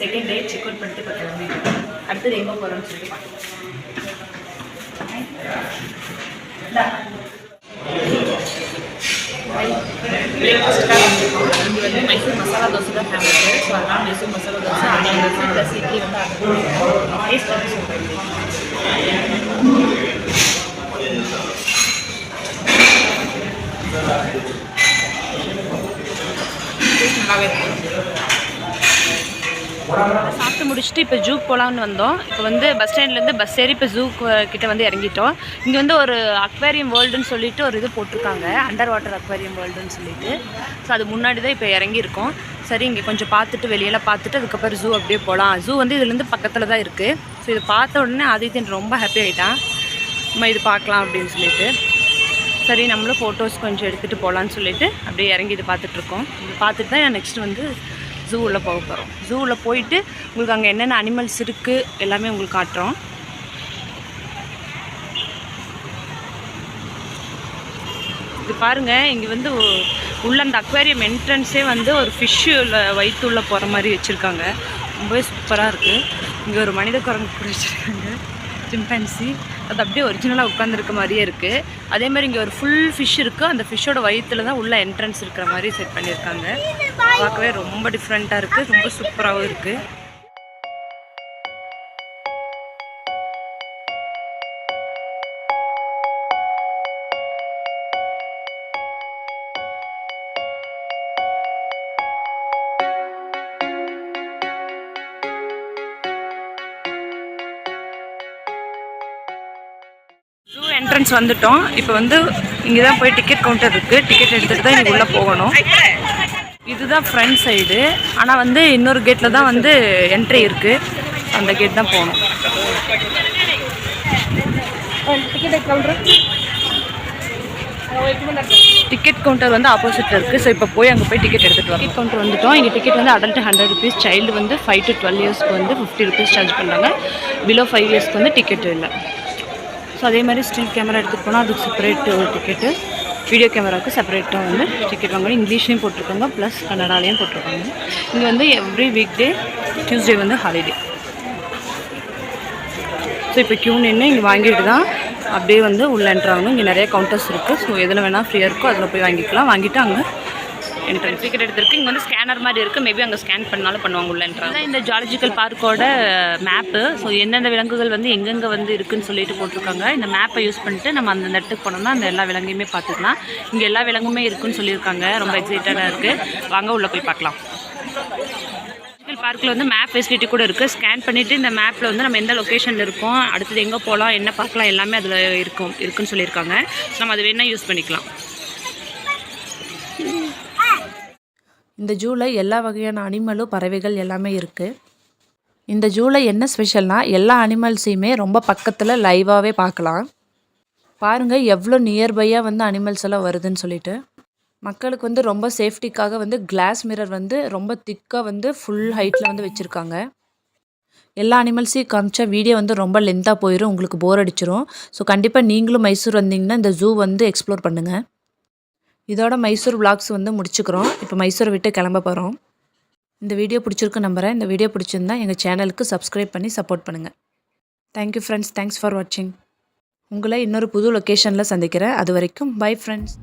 Second day check out பண்ணிட்டு இப்போ கிளம்பிட்டோம் அடுத்தது எங்கே போகிறோம்னு சொல்லிட்டு பார்க்கலாம். இந்தா. பிரேக்ஃபாஸ்ட்டுக்காக வந்திருக்கோம் இங்கே வந்து மைசூர் மசாலா தோசை தான் ஃபேமஸ் ஸோ அதனால் மைசூர் மசாலா தோசை ஆனியன் தோசை ப்ளஸ் இட்லி வந்து ஆர்டர் டேஸ்ட் வந்து சொல்கிறேன் நல்லாவே இருக்கும் சாப்பிட்டு முடிச்சுட்டு இப்போ ஜூக்கு போகலான்னு வந்தோம். இப்போ வந்து பஸ் ஸ்டாண்ட்லேருந்து பஸ் ஏறி இப்போ ஜூ கிட்ட வந்து இறங்கிட்டோம். இங்கே வந்து ஒரு அக்வேரியம் வேர்ல்டுன்னு சொல்லிட்டு ஒரு இது போட்டிருக்காங்க. அண்டர் வாட்டர் அக்வேரியம் வேர்ல்டுன்னு சொல்லிட்டு. ஸோ அது முன்னாடி தான் இப்போ இறங்கியிருக்கோம். சரி இங்கே கொஞ்சம் பார்த்துட்டு வெளியெல்லாம் பார்த்துட்டு அதுக்கப்புறம் ஜூ அப்படியே போகலாம் ஜூ வந்து இதுலேருந்து பக்கத்தில் தான் இருக்குது ஸோ இது பார்த்த உடனே ஆதித்யன் ரொம்ப ஹாப்பி ஆகிட்டான் நம்ம இது பார்க்கலாம் அப்படின்னு சொல்லிட்டு. சரி நம்மளும் ஃபோட்டோஸ் கொஞ்சம் எடுத்துகிட்டு போகலான்னு சொல்லிட்டு அப்படியே இறங்கி இது பார்த்துட்ருக்கோம் இது பார்த்துட்டு தான் நெக்ஸ்ட் வந்து ஜூ போக போகிறோம் ஜூ போயிட்டு உங்களுக்கு அங்கே என்னென்ன அனிமல்ஸ் இருக்குது எல்லாமே உங்களுக்கு காட்டுறோம். இது பாருங்க இங்கே வந்து உள்ள அந்த அக்வேரியம் என்ட்ரன்ஸே வந்து ஒரு ஃபிஷ்ஷு வயிற்று உள்ளே போகிற மாதிரி வச்சுருக்காங்க. ரொம்பவே சூப்பராக இருக்குது இங்கே ஒரு மனித குரங்கு பிடிச்சிருக்காங்க சிம்பன்சி அது அப்படியே ஒரிஜினலாக உட்காந்துருக்க மாதிரியே இருக்குது அதே மாதிரி இங்கே ஒரு ஃபுல் ஃபிஷ் இருக்குது அந்த ஃபிஷ்ஷோட வயிற்றில் தான் உள்ள என்ட்ரன்ஸ் இருக்கிற மாதிரி செட் பண்ணியிருக்காங்க. பார்க்கவே ரொம்ப டிஃப்ரெண்ட்டாக இருக்குது ரொம்ப சூப்பராகவும் இருக்குது என்ட்ரன்ஸ் வந்துட்டோம். இப்போ வந்து இங்கே தான் போய் டிக்கெட் கவுண்டர் இருக்குது டிக்கெட் எடுத்துகிட்டு தான் இங்கே உள்ளே போகணும். இதுதான் ஃப்ரண்ட் சைடு ஆனால் வந்து இன்னொரு கேட்டில் தான் வந்து என்ட்ரி இருக்குது அந்த கேட் தான் போகணும். டிக்கெட் கவுண்டர் வந்து ஆப்போசிட்டில் இருக்குது ஸோ இப்போ போய் அங்கே போய் டிக்கெட் எடுத்துகிட்டு வரோம் டிக்கெட் கவுண்டர் வந்துட்டோம். இங்கே டிக்கெட் வந்து அடல்ட் ஹண்ட்ரட் ருபீஸ் சைல்டு வந்து ஃபைவ் டு டுவெல் இயர்ஸ்க்கு வந்து ஃபிஃப்டி ருபீஸ் சார்ஜ் பண்ணுறாங்க பிலோ ஃபைவ் இயர்ஸ்க்கு வந்து டிக்கெட் இல்லை. ஸோ அதே மாதிரி ஸ்டில் கேமரா எடுத்துகிட்டு போனால் அதுக்கு செப்பரேட் டிக்கெட்டு வீடியோ கேமராவுக்கு செப்பரேட்டாக வந்து டிக்கெட் வாங்கணும் இங்கிலீஷ்லேயும் போட்டிருக்காங்க ப்ளஸ் கன்னடாலையும் போட்டிருக்காங்க. இங்கே வந்து எவ்ரி வீக் டே டியூஸ்டே வந்து ஹாலிடே ஸோ இப்போ க்யூ நின்று இங்கே வாங்கிட்டு தான் அப்படியே வந்து உள்ள என்ட்ராகணும் இங்கே நிறைய கவுண்டர்ஸ் இருக்குது ஸோ எதில் வேணால் ஃப்ரீயாக இருக்கோ அதில் போய் வாங்கிக்கலாம். வாங்கிட்டு அங்கே என்ட்ரன்ஸ் டிக்கெட் எடுத்திருக்கு இங்கே வந்து ஸ்கேனர் மாதிரி இருக்குது மேபி அங்கே ஸ்கேன் பண்ணாலும் பண்ணுவாங்க உள்ள இந்த ஜாலஜிக்கல் பார்க்கோட மேப்பு ஸோ எந்தெந்த விலங்குகள் வந்து எங்கெங்கே வந்து இருக்குன்னு சொல்லிட்டு போட்டிருக்காங்க. இந்த மேப்பை யூஸ் பண்ணிட்டு நம்ம அந்த இடத்துக்கு போனோம்னா அந்த எல்லா விலங்கையுமே பார்த்துக்கலாம். இங்கே எல்லா விலங்குமே இருக்குன்னு சொல்லியிருக்காங்க. ரொம்ப எக்ஸைட்டடாக இருக்குது வாங்க உள்ளே போய் பார்க்கலாம். ஜூலாஜிக்கல் பார்க்கில் வந்து மேப் ஃபெசிலிட்டி கூட இருக்குது ஸ்கேன் பண்ணிவிட்டு இந்த மேப்பில் வந்து நம்ம எந்த லொக்கேஷனில் இருக்கோம் அடுத்தது எங்கே போகலாம் என்ன பார்க்கலாம் எல்லாமே அதில் இருக்கும் இருக்குன்னு சொல்லியிருக்காங்க. நம்ம அது வேணால் யூஸ் பண்ணிக்கலாம். இந்த ஜூவில் எல்லா வகையான அனிமலும் பறவைகள் எல்லாமே இருக்குது இந்த ஜூவில் என்ன ஸ்பெஷல்னால் எல்லா அனிமல்ஸையுமே ரொம்ப பக்கத்தில் லைவாகவே பார்க்கலாம். பாருங்கள் எவ்வளோ நியர்பையாக வந்து அனிமல்ஸ் எல்லாம் வருதுன்னு சொல்லிட்டு. மக்களுக்கு வந்து ரொம்ப சேஃப்டிக்காக வந்து கிளாஸ் மிரர் வந்து ரொம்ப திக்காக வந்து ஃபுல் ஹைட்டில் வந்து வச்சுருக்காங்க. எல்லா அனிமல்ஸையும் காமிச்சா வீடியோ வந்து ரொம்ப லென்த்தாக போயிடும் உங்களுக்கு போர் அடிச்சிரும். ஸோ கண்டிப்பாக நீங்களும் மைசூர் வந்தீங்கன்னா இந்த ஜூ வந்து எக்ஸ்ப்ளோர் பண்ணுங்கள் இதோட மைசூர் vlogs வந்து முடிச்சுக்கிறோம். இப்போ மைசூரை விட்டு கிளம்ப போகிறோம் இந்த வீடியோ பிடிச்சிருக்கு நம்புகிறேன் இந்த வீடியோ பிடிச்சிருந்தா எங்கள் சேனலுக்கு சப்ஸ்கிரைப் பண்ணி சப்போர்ட் பண்ணுங்கள் தேங்க்யூ ஃப்ரெண்ட்ஸ் தேங்க்ஸ் ஃபார் வாட்சிங் உங்களை இன்னொரு புது லொக்கேஷனில் சந்திக்கிறேன். அது வரைக்கும் பை ஃப்ரெண்ட்ஸ்